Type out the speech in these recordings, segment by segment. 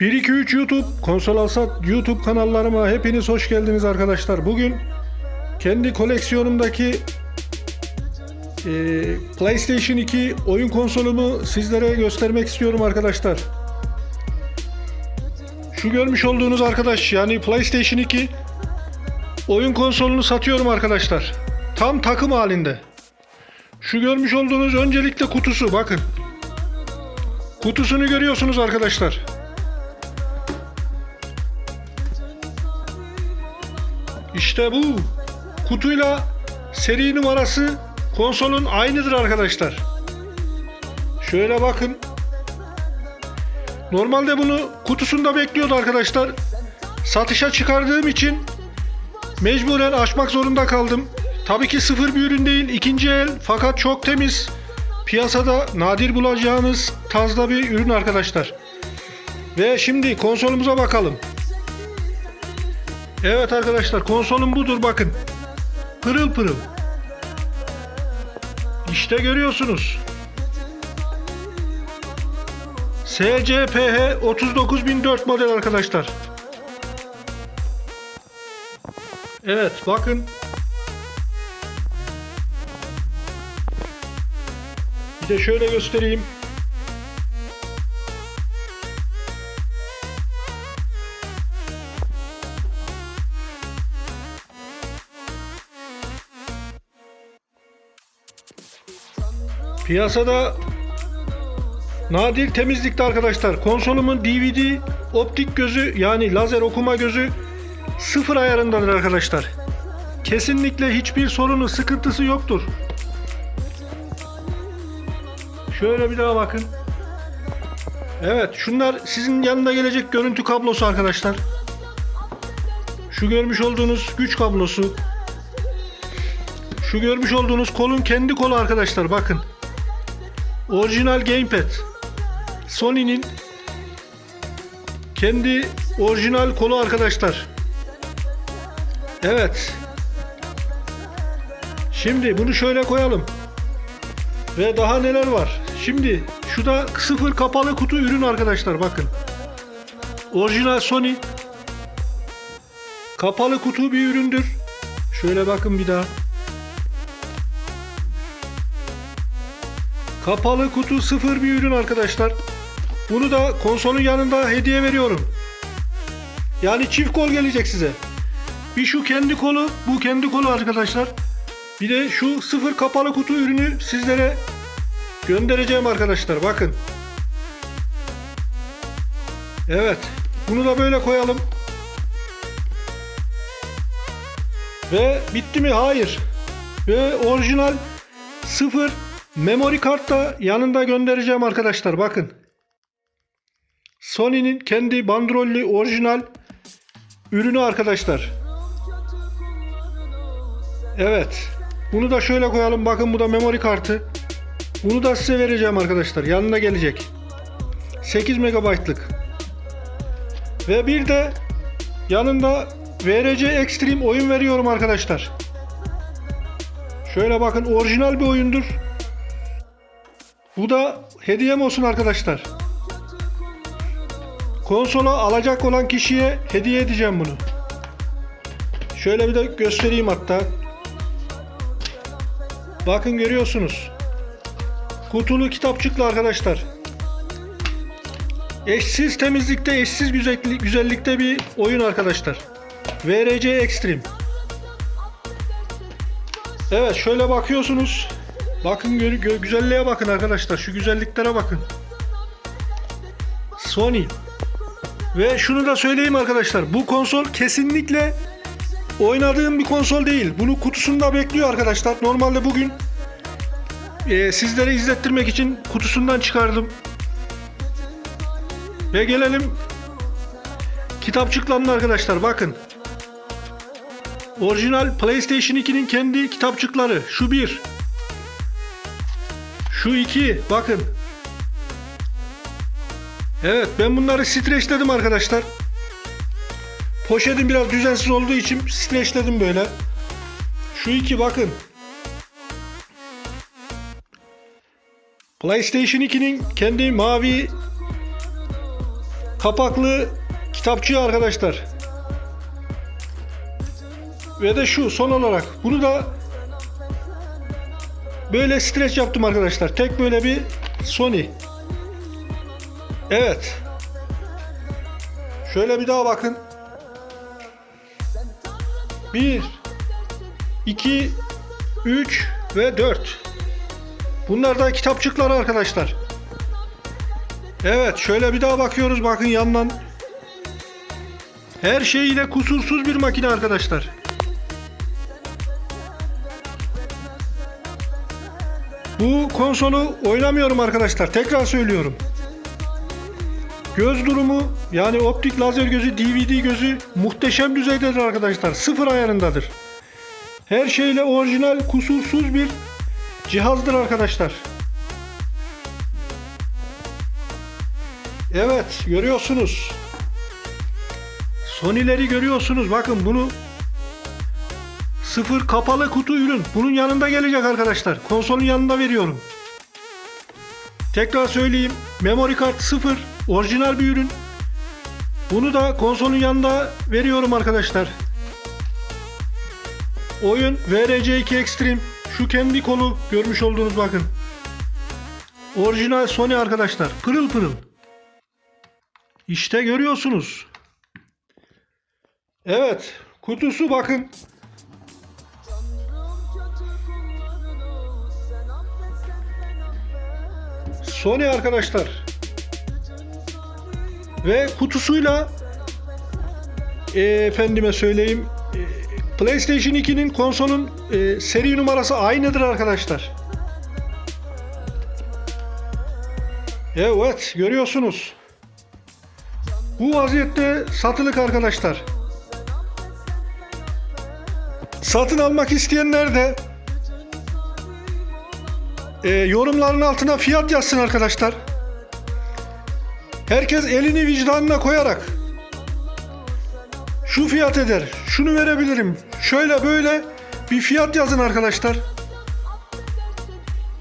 1 2 3 YouTube, Konsol Alsat YouTube kanallarıma hepiniz hoş geldiniz arkadaşlar. Bugün kendi koleksiyonumdaki e, PlayStation 2 oyun konsolumu sizlere göstermek istiyorum arkadaşlar. Şu görmüş olduğunuz arkadaş yani PlayStation 2 oyun konsolunu satıyorum arkadaşlar. Tam takım halinde. Şu görmüş olduğunuz öncelikle kutusu bakın. Kutusunu görüyorsunuz arkadaşlar. İşte bu. Kutuyla seri numarası konsolun aynıdır arkadaşlar. Şöyle bakın. Normalde bunu kutusunda bekliyordu arkadaşlar. Satışa çıkardığım için mecburen açmak zorunda kaldım. Tabii ki sıfır bir ürün değil, ikinci el fakat çok temiz. Piyasada nadir bulacağınız tarzda bir ürün arkadaşlar. Ve şimdi konsolumuza bakalım. Evet arkadaşlar konsolum budur bakın. Pırıl pırıl. İşte görüyorsunuz. SCPH 39004 model arkadaşlar. Evet bakın. Bir de şöyle göstereyim. Piyasada nadir temizlikte arkadaşlar. Konsolumun DVD optik gözü yani lazer okuma gözü sıfır ayarındadır arkadaşlar. Kesinlikle hiçbir sorunu, sıkıntısı yoktur. Şöyle bir daha bakın. Evet, şunlar sizin yanında gelecek görüntü kablosu arkadaşlar. Şu görmüş olduğunuz güç kablosu. Şu görmüş olduğunuz kolun kendi kolu arkadaşlar bakın. Orijinal gamepad. Sony'nin kendi orijinal kolu arkadaşlar. Evet. Şimdi bunu şöyle koyalım. Ve daha neler var? Şimdi şu da sıfır kapalı kutu ürün arkadaşlar bakın. Orijinal Sony kapalı kutu bir üründür. Şöyle bakın bir daha. Kapalı kutu sıfır bir ürün arkadaşlar. Bunu da konsolun yanında hediye veriyorum. Yani çift kol gelecek size. Bir şu kendi kolu, bu kendi kolu arkadaşlar. Bir de şu sıfır kapalı kutu ürünü sizlere göndereceğim arkadaşlar. Bakın. Evet. Bunu da böyle koyalım. Ve bitti mi? Hayır. Ve orijinal sıfır memory kart da yanında göndereceğim arkadaşlar. Bakın. Sony'nin kendi bandrollü orijinal ürünü arkadaşlar. Evet. Bunu da şöyle koyalım. Bakın bu da memory kartı. Bunu da size vereceğim arkadaşlar. Yanına gelecek. 8 MB'lık. Ve bir de yanında VRC Extreme oyun veriyorum arkadaşlar. Şöyle bakın orijinal bir oyundur. Bu da hediyem olsun arkadaşlar. Konsola alacak olan kişiye hediye edeceğim bunu. Şöyle bir de göstereyim hatta. Bakın görüyorsunuz. Kutulu kitapçıklı arkadaşlar. Eşsiz temizlikte, eşsiz güzellik, güzellikte bir oyun arkadaşlar. VRC Extreme. Evet şöyle bakıyorsunuz. Bakın gö- gö- güzelliğe bakın arkadaşlar. Şu güzelliklere bakın. Sony. Ve şunu da söyleyeyim arkadaşlar. Bu konsol kesinlikle oynadığım bir konsol değil. Bunu kutusunda bekliyor arkadaşlar. Normalde bugün e, sizlere izlettirmek için kutusundan çıkardım. Ve gelelim kitapçıklarına arkadaşlar. Bakın. Orijinal PlayStation 2'nin kendi kitapçıkları. Şu bir. Şu iki. Bakın. Evet ben bunları streçledim arkadaşlar. Poşetim biraz düzensiz olduğu için streçledim böyle. Şu iki bakın. PlayStation 2'nin kendi mavi kapaklı kitapçığı arkadaşlar. Ve de şu son olarak bunu da böyle streç yaptım arkadaşlar. Tek böyle bir Sony. Evet. Şöyle bir daha bakın. 1 2 3 ve 4. Bunlar da kitapçıkları arkadaşlar. Evet şöyle bir daha bakıyoruz bakın yandan. Her şeyiyle kusursuz bir makine arkadaşlar. Bu konsolu oynamıyorum arkadaşlar. Tekrar söylüyorum. Göz durumu yani optik lazer gözü, DVD gözü muhteşem düzeydedir arkadaşlar. Sıfır ayarındadır. Her şeyle orijinal kusursuz bir cihazdır arkadaşlar. Evet görüyorsunuz. Sony'leri görüyorsunuz. Bakın bunu sıfır kapalı kutu ürün. Bunun yanında gelecek arkadaşlar. Konsolun yanında veriyorum. Tekrar söyleyeyim. Memory kart sıfır. Orijinal bir ürün. Bunu da konsolun yanında veriyorum arkadaşlar. Oyun VRC2 Extreme. Şu kendi kolu görmüş olduğunuz bakın. Orijinal Sony arkadaşlar. Pırıl pırıl. İşte görüyorsunuz. Evet. Kutusu bakın. Sony arkadaşlar. Ve kutusuyla e, efendime söyleyeyim e, PlayStation 2'nin konsolun e, seri numarası aynıdır arkadaşlar. Evet görüyorsunuz. Bu vaziyette satılık arkadaşlar. Satın almak isteyenler de e, yorumların altına fiyat yazsın arkadaşlar. Herkes elini vicdanına koyarak şu fiyat eder, şunu verebilirim, şöyle böyle bir fiyat yazın arkadaşlar.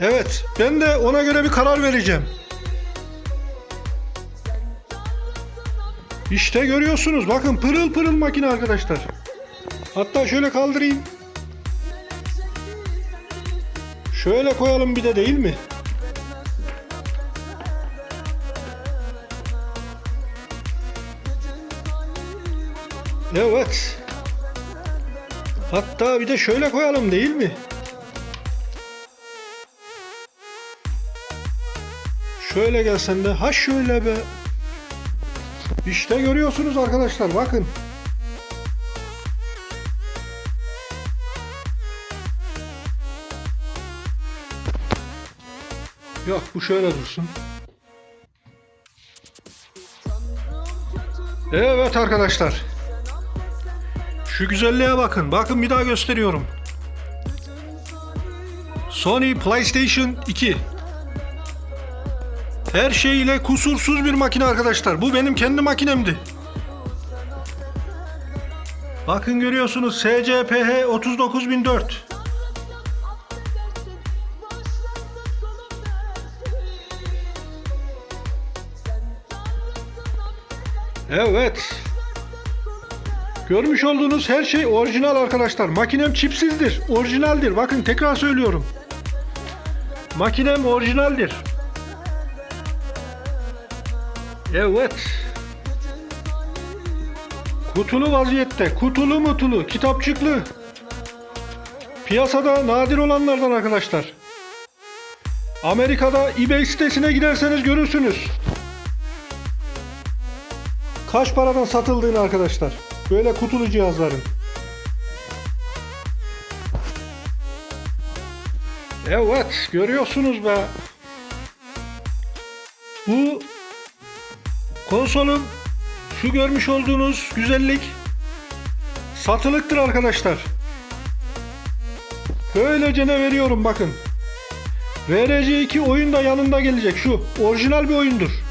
Evet, ben de ona göre bir karar vereceğim. İşte görüyorsunuz, bakın pırıl pırıl makine arkadaşlar. Hatta şöyle kaldırayım. Şöyle koyalım bir de değil mi? Evet. Hatta bir de şöyle koyalım değil mi? Şöyle gelsen de ha şöyle be. İşte görüyorsunuz arkadaşlar bakın. Yok bu şöyle dursun. Evet arkadaşlar. Şu güzelliğe bakın. Bakın bir daha gösteriyorum. Sony PlayStation 2. Her şeyiyle kusursuz bir makine arkadaşlar. Bu benim kendi makinemdi. Bakın görüyorsunuz SCPH 39004. Evet. Görmüş olduğunuz her şey orijinal arkadaşlar. Makinem çipsizdir. Orijinaldir. Bakın tekrar söylüyorum. Makinem orijinaldir. Evet. Kutulu vaziyette. Kutulu mutulu. Kitapçıklı. Piyasada nadir olanlardan arkadaşlar. Amerika'da eBay sitesine giderseniz görürsünüz. Kaç paradan satıldığını arkadaşlar. Böyle kutulu cihazların. Evet görüyorsunuz be. Bu konsolun şu görmüş olduğunuz güzellik satılıktır arkadaşlar. Böylece ne veriyorum bakın. VRC2 oyun da yanında gelecek şu. Orijinal bir oyundur.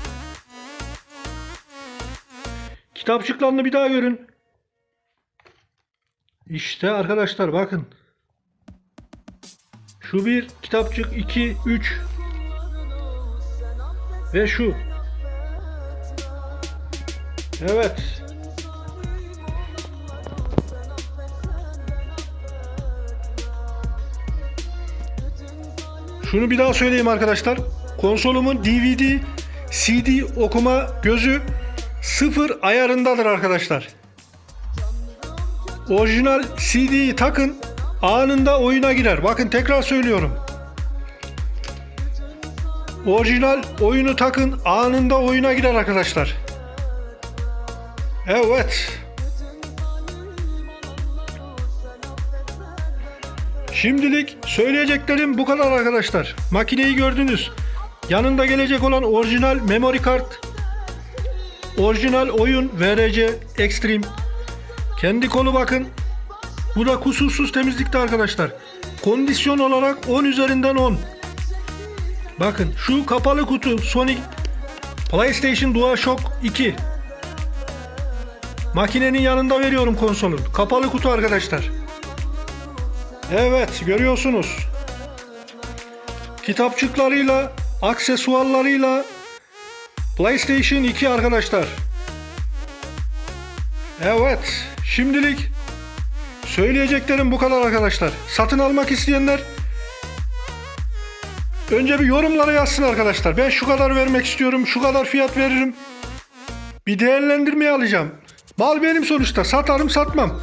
Kitapçıklarını bir daha görün. İşte arkadaşlar bakın. Şu bir kitapçık 2 3 ve şu. Evet. Şunu bir daha söyleyeyim arkadaşlar. Konsolumun DVD, CD okuma gözü sıfır ayarındadır arkadaşlar. Orijinal CD'yi takın anında oyuna girer. Bakın tekrar söylüyorum. Orijinal oyunu takın anında oyuna girer arkadaşlar. Evet. Şimdilik söyleyeceklerim bu kadar arkadaşlar. Makineyi gördünüz. Yanında gelecek olan orijinal memory kart, orijinal oyun VRC Extreme. Kendi kolu bakın. Bu da kusursuz temizlikte arkadaşlar. Kondisyon olarak 10 üzerinden 10. Bakın şu kapalı kutu Sony PlayStation DualShock 2. Makinenin yanında veriyorum konsolun. Kapalı kutu arkadaşlar. Evet görüyorsunuz. Kitapçıklarıyla, aksesuarlarıyla PlayStation 2 arkadaşlar. Evet şimdilik söyleyeceklerim bu kadar arkadaşlar. Satın almak isteyenler önce bir yorumlara yazsın arkadaşlar. Ben şu kadar vermek istiyorum, şu kadar fiyat veririm. Bir değerlendirmeye alacağım. Mal benim sonuçta. Satarım satmam.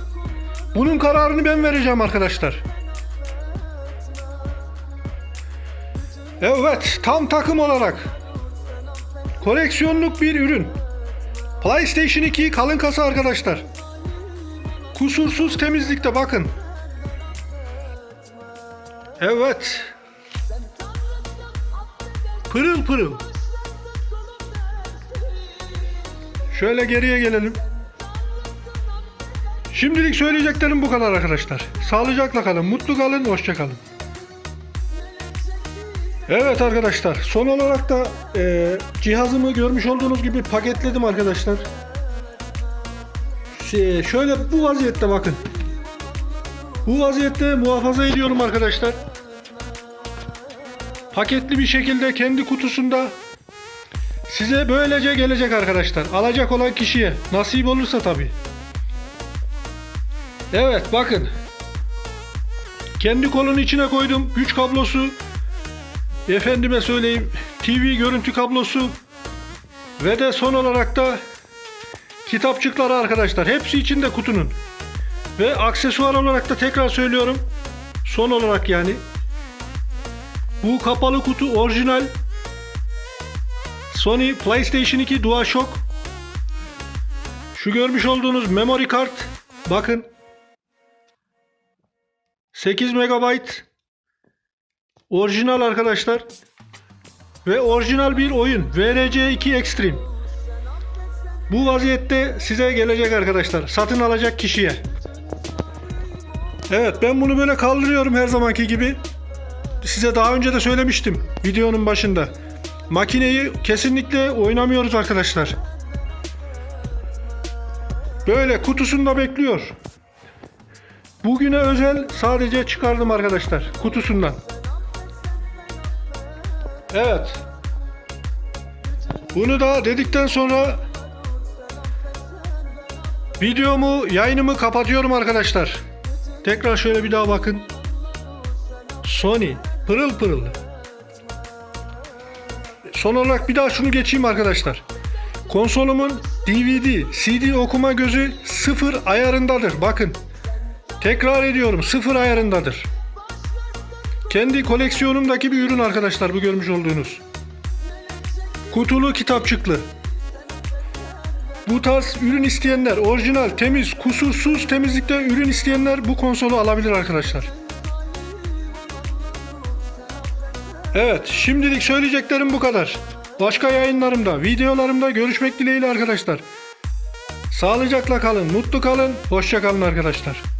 Bunun kararını ben vereceğim arkadaşlar. Evet, tam takım olarak koleksiyonluk bir ürün. PlayStation 2 kalın kasa arkadaşlar. Kusursuz temizlikte bakın. Evet. Pırıl pırıl. Şöyle geriye gelelim. Şimdilik söyleyeceklerim bu kadar arkadaşlar. Sağlıcakla kalın, mutlu kalın, hoşça kalın. Evet arkadaşlar, son olarak da e, cihazımı görmüş olduğunuz gibi paketledim arkadaşlar. Şey, şöyle bu vaziyette bakın. Bu vaziyette muhafaza ediyorum arkadaşlar. Paketli bir şekilde kendi kutusunda size böylece gelecek arkadaşlar. Alacak olan kişiye nasip olursa tabii. Evet bakın. Kendi kolun içine koydum. Güç kablosu. Efendime söyleyeyim. TV görüntü kablosu. Ve de son olarak da kitapçıkları arkadaşlar. Hepsi içinde kutunun. Ve aksesuar olarak da tekrar söylüyorum. Son olarak yani. Bu kapalı kutu orijinal Sony PlayStation 2 DualShock. Şu görmüş olduğunuz memory kart. Bakın 8 MB orijinal arkadaşlar. Ve orijinal bir oyun. VRC 2 Extreme. Bu vaziyette size gelecek arkadaşlar. Satın alacak kişiye. Evet ben bunu böyle kaldırıyorum her zamanki gibi. Size daha önce de söylemiştim videonun başında. Makineyi kesinlikle oynamıyoruz arkadaşlar. Böyle kutusunda bekliyor. Bugüne özel sadece çıkardım arkadaşlar kutusundan. Evet. Bunu da dedikten sonra videomu, yayınımı kapatıyorum arkadaşlar. Tekrar şöyle bir daha bakın. Sony pırıl pırıl. Son olarak bir daha şunu geçeyim arkadaşlar. Konsolumun DVD, CD okuma gözü sıfır ayarındadır. Bakın. Tekrar ediyorum sıfır ayarındadır. Kendi koleksiyonumdaki bir ürün arkadaşlar bu görmüş olduğunuz. Kutulu kitapçıklı. Bu tarz ürün isteyenler, orijinal, temiz, kusursuz temizlikte ürün isteyenler bu konsolu alabilir arkadaşlar. Evet, şimdilik söyleyeceklerim bu kadar. Başka yayınlarımda, videolarımda görüşmek dileğiyle arkadaşlar. Sağlıcakla kalın, mutlu kalın, hoşça kalın arkadaşlar.